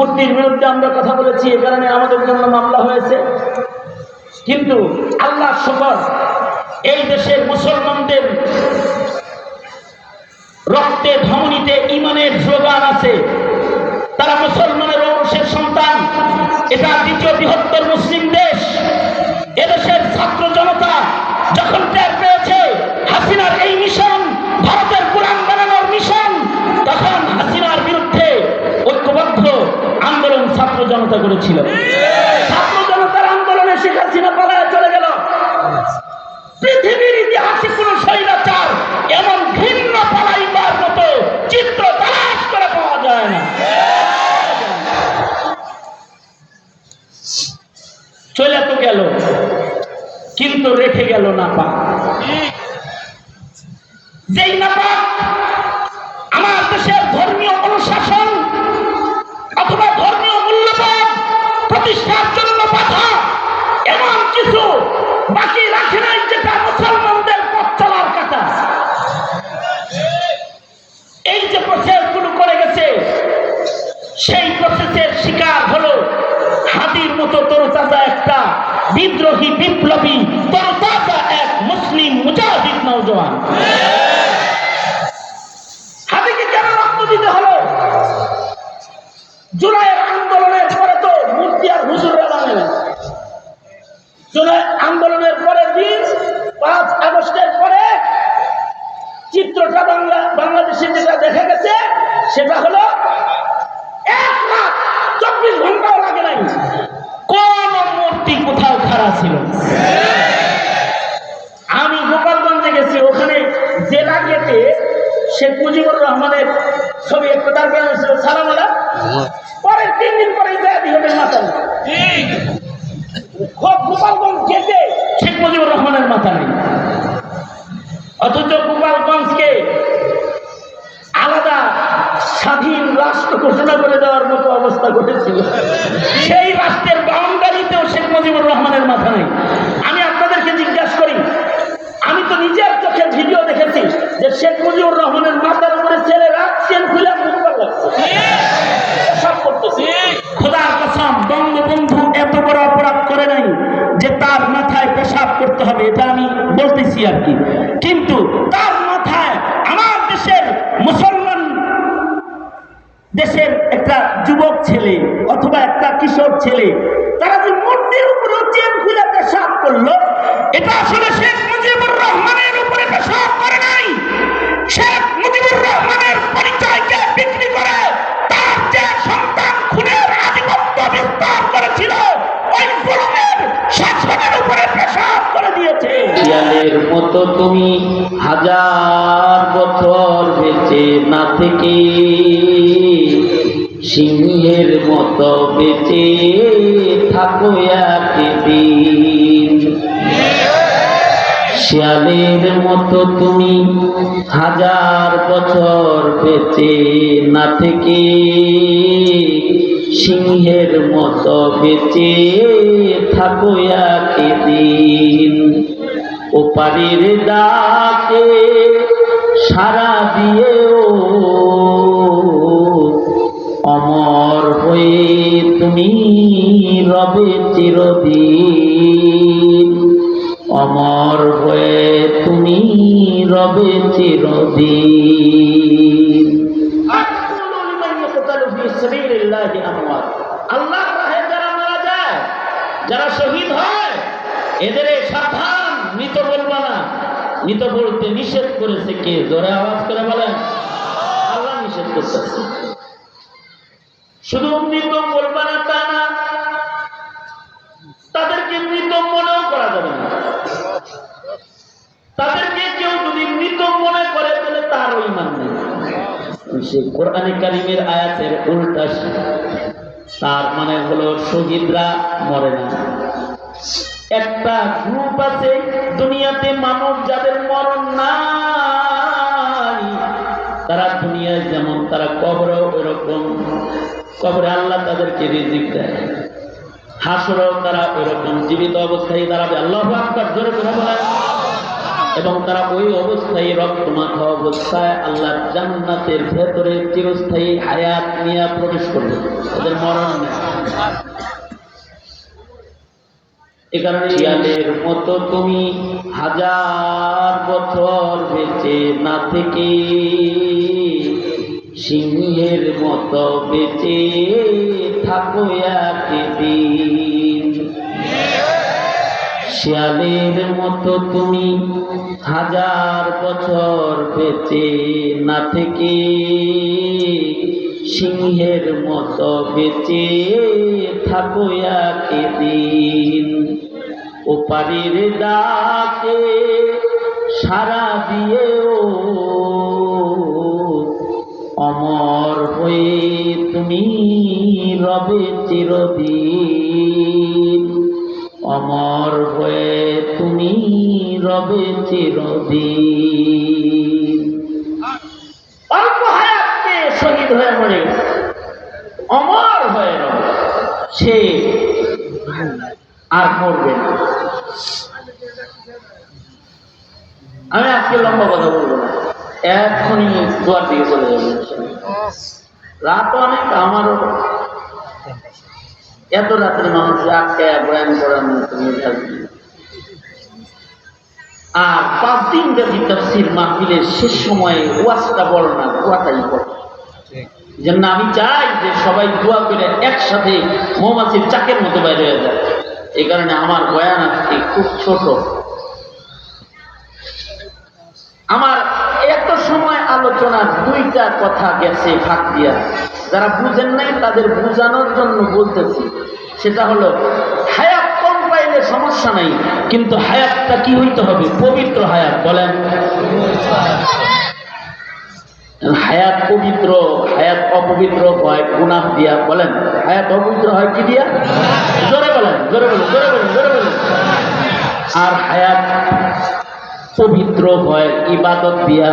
মূর্তির বিরুদ্ধে আমরা কথা বলেছি, এ কারণে আমাদের জন্য মামলা হয়েছে। কিন্তু আল্লাহ শকর এই দেশের মুসলমানদের রক্তে ধমনীতে ইমানের যোগান আছে। তারা মুসলমানের অংশের সন্তান, এটা দ্বিতীয় বৃহত্তর মুসলিম দেশ। এদেশের ছাত্র জনতা যখন টের পেয়েছে, হাসিনার এই জনতা করেছিল। ছাত্র জনতার আন্দোলনে শেখ হাসিনা পালায় চলে গেল। পৃথিবীর ইতিহাসে কোন স্বৈরাচার এমন ভিন্ন পালাইবার মতো চিত্র তালাশ করে পাওয়া যায় না। চলে তো গেল, কিন্তু রেখে গেল না পা। যেই নাপাক মতো তরুতাজা একটা বিদ্রোহী, বিপ্লবী, তরুতাজা এক মুসলিম মুজাহিদ নৌজওয়ান হাতিকে কেন রক্ত দিতে হলো? জুলাইয়ের আন্দোলনের পরে তো মূর্তি আর জুলাই আন্দোলনের পরের দিন, পাঁচ আগস্টের পরে চিত্রটা বাংলা বাংলাদেশে যেটা দেখা গেছে, সেটা হলো এক লাখ চব্বিশ ঘন্টাও লাগে নাই কোন মূর্তি কোথাও খাড়া ছিল। আমি গোপালগঞ্জে গেছি ওখানে জেলা গেটে শেখ মুজিবুর রহমানের ছবি একটু দাঁড় করানো ছিল সালামালা পরের তিন দিন পরে ইজাহাদি হোটেল। খুব গোপালগঞ্জ গেটে শেখ মুজিবুর রহমানের মাথা নেই অথচ গোপালগঞ্জকে আলাদা স্বাধীন রাষ্ট্র ঘোষণা করে দেওয়ার মতো অবস্থা ঘটেছিল। সেই কিশোর ছেলে, তারা যে মূর্তির উপরে চেন খুলে পেশাব করল, এটা আসলে শেখ মুজিবুর রহমানের উপরে পেশাব করে নাই। শেখ মুজিবুর রহমানের পরিচয়কে বিক্রি করে তার যে সন্তান আধিপত্য বিস্তার করেছিল, ওই শাসনের উপরে পেশাব করে দিয়েছে। শিয়ালের মতো তুমি হাজার বছর বেঁচে না থেকে থাকো শিয়ালের মতো তুমি হাজার বছর বেঁচে না থেকে, সিংহের মতো বেঁচে থাকো একদিন ওপারের ডাকে সারা দিয়েও অমর হয়ে তুমি রবে চিরদিন। অমর হয়ে তুমি রবে চিরদিন। আল্লাহর রাহে যারা মারা যায়, যারা শহীদ হয়, এদের সাবধান, মৃত বলবা না। মৃত বলতে নিষেধ করেছে কে? জোরে আওয়াজ করে বলেন। আল্লাহ নিষেধ করতেছে। শুধু মৃত সে কোরআনে কারিমের আয়াতের উল্টা তার মানে হলো শহীদরা মরে না। একটা গ্রুপ আছে দুনিয়াতে মানব যাদের মরণ নাই, তারা দুনিয়ায় যেমন, তারা কবরেও ওরকম কবরে আল্লাহ তাদেরকে রিজিক দেয়। হাসরেও তারা ওরকম জীবিত অবস্থায় দাঁড়াবে। আল্লাহ আকবার, জোরে করে বলেন। এবং তারা ওই অবস্থায় রক্ত মাথা অবস্থায় আল্লাহর জান্নাতের ভেতরে চিরস্থায়ী হায়াত নিয়ে প্রবেশ করবে তাদের মরণ এ কারণে মতো তুমি হাজার বছর বেঁচে না থেকে সিংহের মতো বেঁচে থাকো একদিন। শিয়ালের মতো তুমি হাজার বছর বেঁচে না থেকে সিংহের মতো বেঁচে থাকো একদিন। ওপারের ডাকে সারা দিয়েও অমর হয়ে তুমি রবে চিরদিন। অমর হয়ে তুমি রবে চিরদিন। অল্প হায়াতকে শহীদ হয়ে মরে, অমর হয়ে রবে, সে আর মরবে না। আমি আজকে লম্বা কথা বলব এক্ষুনি দুয়ার দিকে চলে যাবে। রাত অনেক, আমারও এত রাত্রে মানুষ আটকে বয়ান করার মতো আর পাঁচ দিন ব্যাপী তফসির মাহফিলের শেষ সময়ে ওয়াজটা বড় না দোয়াটাই বড়। যেন আমি চাই যে সবাই দোয়া করে একসাথে মৌমাছির চাকের মতো বাইরে হয়ে যায়। এই কারণে আমার বয়ান আজকে খুব ছোট। আমার আলোচনা দুইটা কথা গেছে, ফাঁক দিয়া। যারা বুঝেন নাই, তাদের বোঝানোর জন্য বলতেছি। সেটা হলো, হায়াত কম পাইলে সমস্যা নাই, কিন্তু হায়াতটা কি হইতে হবে? পবিত্র হায়াত, বলেন। হায়াত পবিত্র, হায়াত অপবিত্র হয়, গুনাহ দিয়া, বলেন। হায়াত অপবিত্র হয় কি দিয়া? জোরে বলেন জোরে বলেন জোরে বলেন জোরে বলেন। আর হায়াত পবিত্র হয় ইবাদত দিয়া।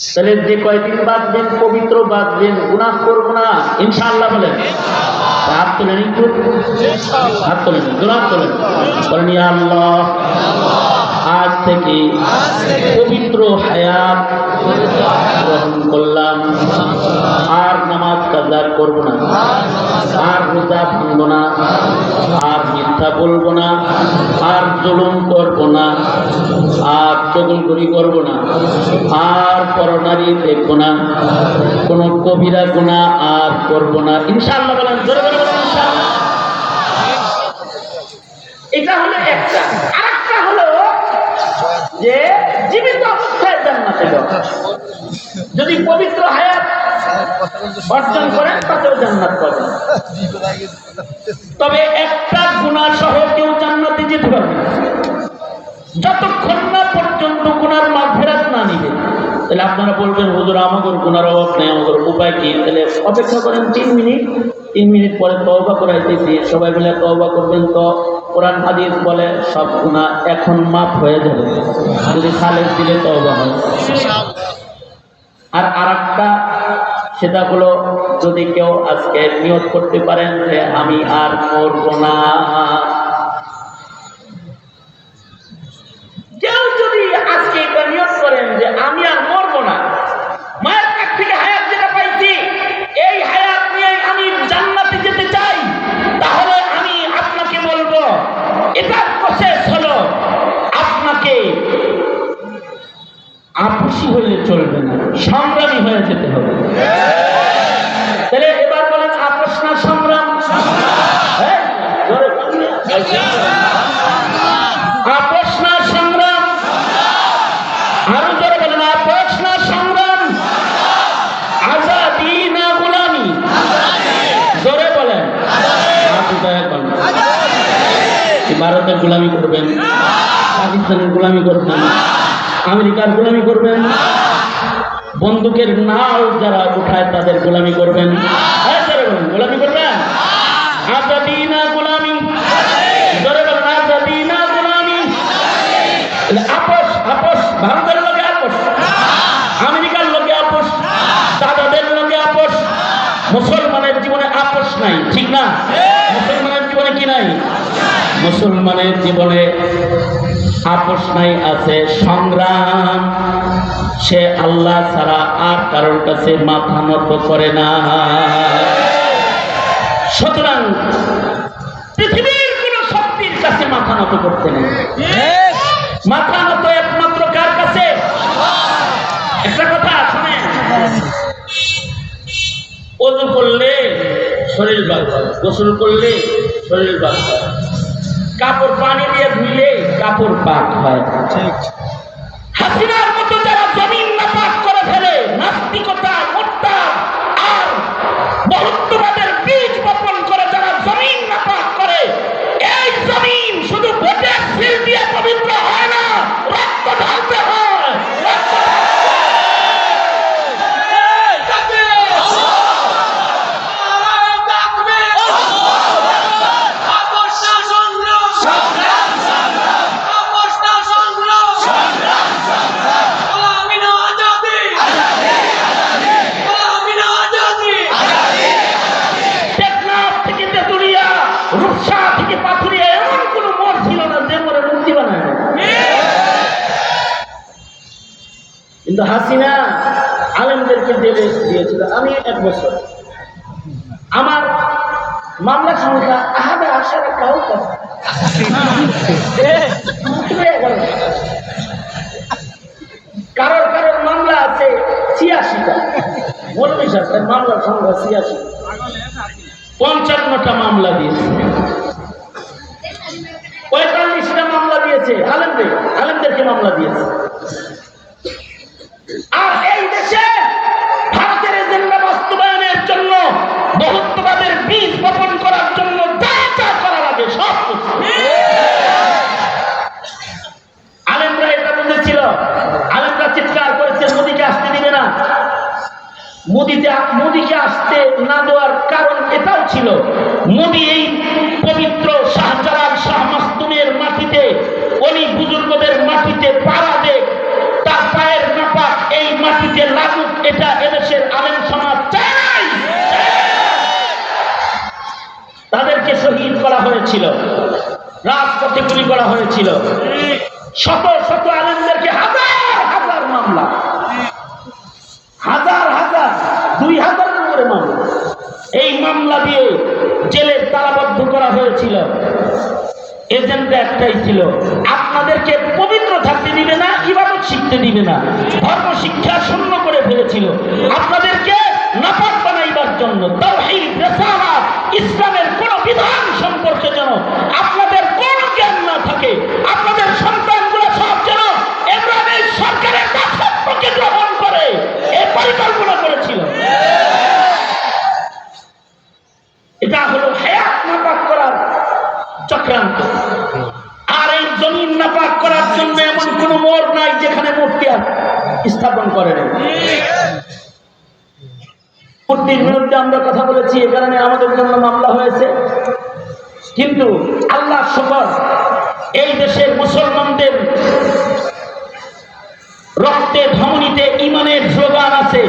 তাহলে যে কয়দিন বাঁচবেন পবিত্র বাঁচবেন গুনাহ করব না ইনশাআল্লাহ বলেন। হাত তোলেন একটু। হাত তোলেন জোরাত তোলেন। বলেন আল্লাহ। থেকে পবিত্র হায়াত গ্রহণ করলাম। আর নামাজ কাজা করব না। আর রোজা ভাঙবো না। আর মিথ্যা বলব না। আর জুলুম করব না। আর চগলগড়ি করব না। আর পরনারী দেখব না। কোনো কবিরা গুণা আর করব না। ইনশাআল্লাহ বলেন এটা হলো একটা। যে জীবিত অবস্থায় যদি পবিত্র হায়াত অর্জন করেন, তাতেও জান্নাত পাবেন। তবে একটা গুণা সহ কেউ জান্নাতে যেতে পারবে যতক্ষণ না পর্যন্ত গুণার মাঘেরাত না নিবে। তাহলে আপনারা বলবেন, হুজুর, আমাদের গুনার অভাব নেই, আমাদের উপায় কি? তাহলে অপেক্ষা করেন তিন মিনিট। তিন মিনিট পরে তওবা করাইতেছি। সবাই মিলে তওবা করবেন তো? কোরআন, হাদিস বলে সব গুণা এখন মাফ হয়ে যাবে। যদি খালেদ দিলে তওবা হয়। আর আরেকটা, সেটা হলো, যদি কেউ আজকে নিয়ত করতে পারেন যে, আমি আর মরব না। সংগ্রামী হয়ে যেতে হবে। তাহলে এবার বলেন আপোষ সংগ্রাম? সংগ্রাম? বলেন সংগ্রাম? না বলেন। ভারতের গোলামি করবেন? পাকিস্তানের গোলামি করবেন? আমেরিকার গোলামি করবেন? বন্দুকের নাও যারা উঠায় তাদের গোলামি করবেন। হ্যাঁ গোলামি করবেন? আজাদি না গোলামি। জোরে বলেন আজাদি না গোলামি। তাহলে আপোষ আপোষ ভারতের লোকে আপোষ। আমেরিকার লোকে আপোষ। দাদাদের লোকে আপোষ। মুসলমানের জীবনে আপোষ নাই ঠিক না? মুসলমানের জীবনে কি নাই? মুসলমানের জীবনে আপোষ নাই আছে সংগ্রাম সে আল্লাহ ছাড়া আর কারোর কাছে মাথা নত করে না। সুতরাং পৃথিবীর কোন শক্তির কাছে মাথা নত করতে নেই। মাথা নত একমাত্র কার কাছে? একটা কথা শোনেন ওজু করলে শরীর বাদ গোসল করলে শরীর বাদ কাপড় পানি দিয়ে ধুইলে কাপড় পাক হয়। হাসিনার মতো আলেমদেরকে জেলে দিয়েছিল আমি এক বছর। আমার মামলা সংখ্যা আহাদা আসার কাউ কথা। কারোর কারোর মামলা আছে ছিয়াশিটা। মৌলভী সাহেব মামলার সংখ্যা ছিয়াশি। পঞ্চান্নটা মামলা দিয়েছে। পঁয়তাল্লিশটা মামলা দিয়েছে। আলেমদের আলেমদেরকে মামলা দিয়েছে? মোদিতে মোদিকে আসতে না দেওয়ার কারণ এটাও ছিল। মোদি এই পবিত্র শাহজালাল শাহ মাস্তুমের মাটিতে, অলি বুজুর্গদের মাটিতে পাড়া তার পায়ের নাপাক এই মাটিতে লাগুক, এটা এদেশের আলেম সমাজ চাই তাদেরকে শহীদ করা হয়েছিল। রাজপথে গুলি করা হয়েছিল। শত শত আলেমদেরকে হাজার হাজার মামলা। তালাবদ্ধ করা হয়েছিল। এজেন্ডা একটাই ছিল। আপনাদেরকে পবিত্র থাকতে দিবে না, ইবাদত শিখতে দিবে না। ধর্ম শিক্ষা শূন্য করে ফেলেছিল। আপনাদেরকে নাপাক বানাইবার জন্য তাও এই ইসলামের কোন বিধান সম্পর্কে যেন আপনাদের মূর্তি স্থাপন করে নাই মূর্তির বিরুদ্ধে আমরা কথা বলেছি, এ কারণে আমাদের জন্য মামলা হয়েছে। কিন্তু আল্লাহ শকর এই দেশের মুসলমানদের রক্তে ধমনীতে ইমানের যোগান আছে।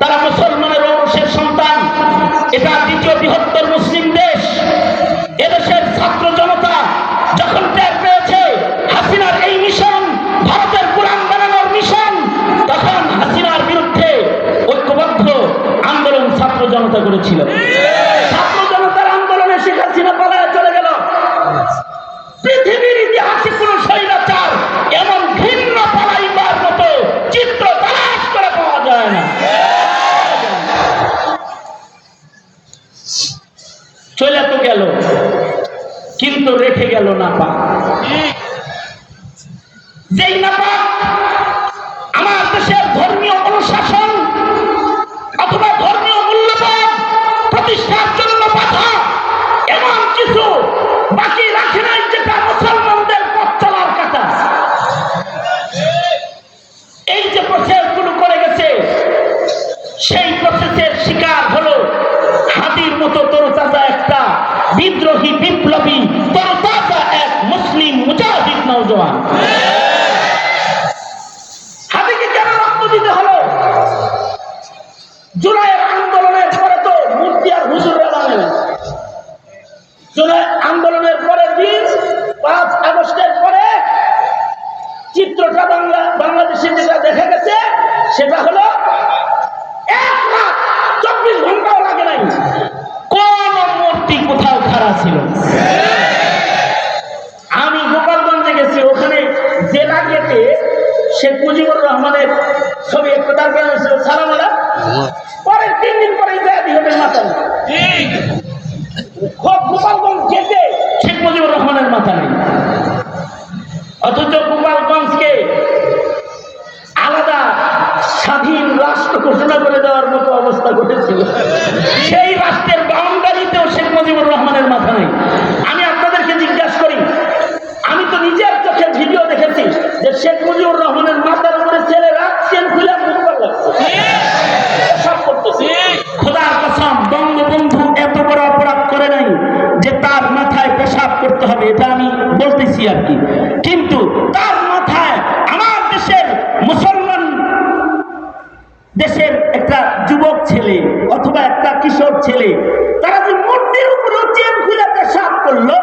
তারা মুসলমানের ঔরসের সন্তান, এটা দ্বিতীয় বৃহত্তর মুসলিম দেশ। এদেশের বিদ্রোহী বিপ্লবী তরতাজা এক মুসলিম মুজাহিদ নওজোয়ান। হাতিকে কেন রক্ত দিতে হলো? জুলাইয়ের আন্দোলনের পরে তো মূর্তি আর হুজুররা মানে জুলাই আন্দোলনের পরের দিন, পাঁচ আগস্টের পরে চিত্রটা বাংলা বাংলাদেশে যেটা দেখা গেছে, সেটা হলো এক ছিল। আমি গোপালগঞ্জে গেছি, ওখানে জেলা গেটে শেখ মুজিবুর রহমানের ছবি পরের তিন দিন পরে গোপালগঞ্জ গেটে শেখ মুজিবুর রহমানের মাথা নেই অথচ গোপালগঞ্জকে আলাদা স্বাধীন রাষ্ট্র ঘোষণা করে দেওয়ার মতো অবস্থা ঘটেছিল। সেই রাষ্ট্রের বাউন্ডারিতেও শেখ মুজিবুর রহমানের মাথা নেই আমি আপনাদেরকে জিজ্ঞাসা করি, আমি তো নিজের চোখে ভিডিও দেখেছি যে শেখ মুজিবুর রহমানের মাথার উপরে ছেলে রাখছেন খুলে সব খোদার কসম, বঙ্গবন্ধু এত বড় অপরাধ করে নাই যে তার মাথায় পেশাব করতে হবে, এটা আমি বলতেছি আর কি। কিন্তু তার মাথায় আমার দেশের মুসলমান দেশের একটা যুবক ছেলে অথবা একটা কিশোর ছেলে, তারা যে পেশাব